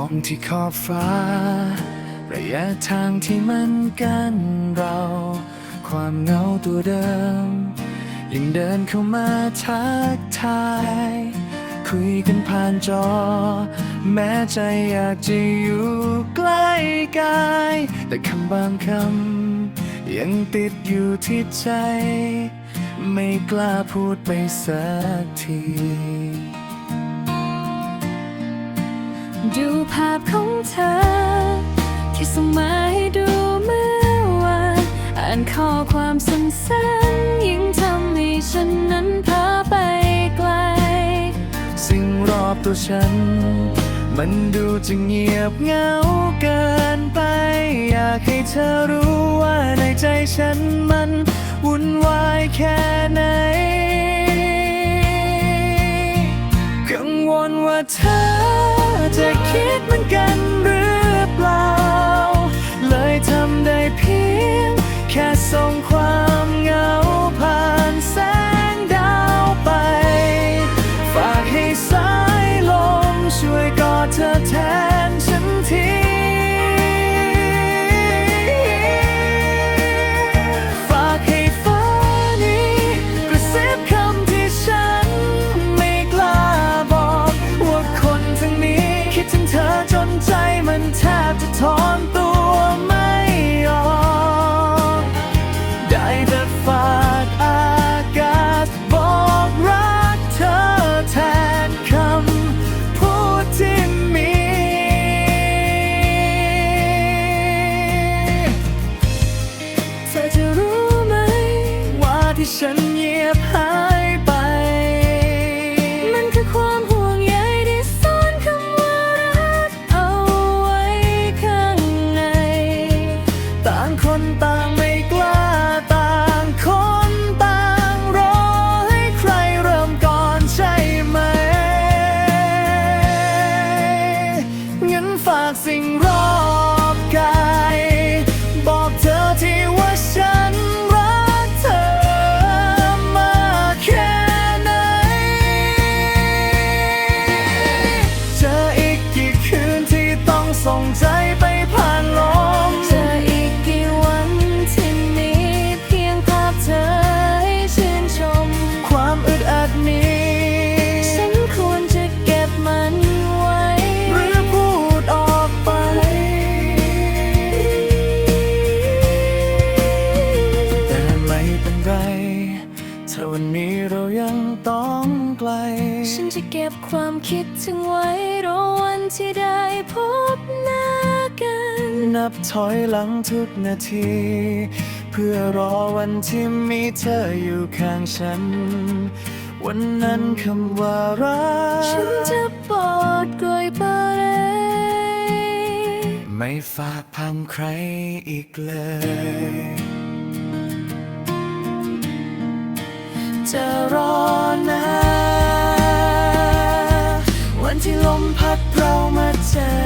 องที่ขอบฟ้า ระยะทางที่มันกันเรา ความเหงาตัวเดิม ยังเดินเข้ามาทักทาย คุยกันผ่านจอ แม้ใจอยากจะอยู่ใกล้กาย แต่คำบางคำยังติดอยู่ที่ใจ ไม่กล้าพูดไปสักที ดูภาพของเธอ ที่ส่งมาให้ดูเมื่อวานอ่านข้อความสั้นๆยิ่งทำให้ฉันนั้นพาไปไกล สิ่งรอบตัวฉัน มันดูจะเงียบเหงาเกินไป อยากให้เธอรู้ว่าในใจฉันมันวุ่นวายแค่ไหน ฉันเงียบหายไป มันคือความห่วงใยที่ซ่อนคำว่ารักเอาไว้ข้างใน ต่างคนต่างไม่กล้าต่างคนต่างรอให้ใครเริ่มก่อนใช่ไหมงั้นฝากสิ่ง ส่งใจไปผ่านลมเจออีกกี่วันที่มีเพียงภาพเธอให้ชื่นชม ความอึดอัดนี้ ฉันควรจะเก็บมันไว้ หรือพูดออกไป แต่ไม่เป็นไร ถ้าวันนี้เรายังต้องไกล ฉันจะเก็บความคิดถึงไว้รอวันที่ได้ นับถอยหลังทุกนาที เพื่อรอวันที่มีเธออยู่ข้างฉัน วันนั้นคำว่ารักฉันจะปลอดกลอยไป ไม่ฝากพังใครอีกเลยจะรอนะ วันที่ลมพัดเรามาเจอกัน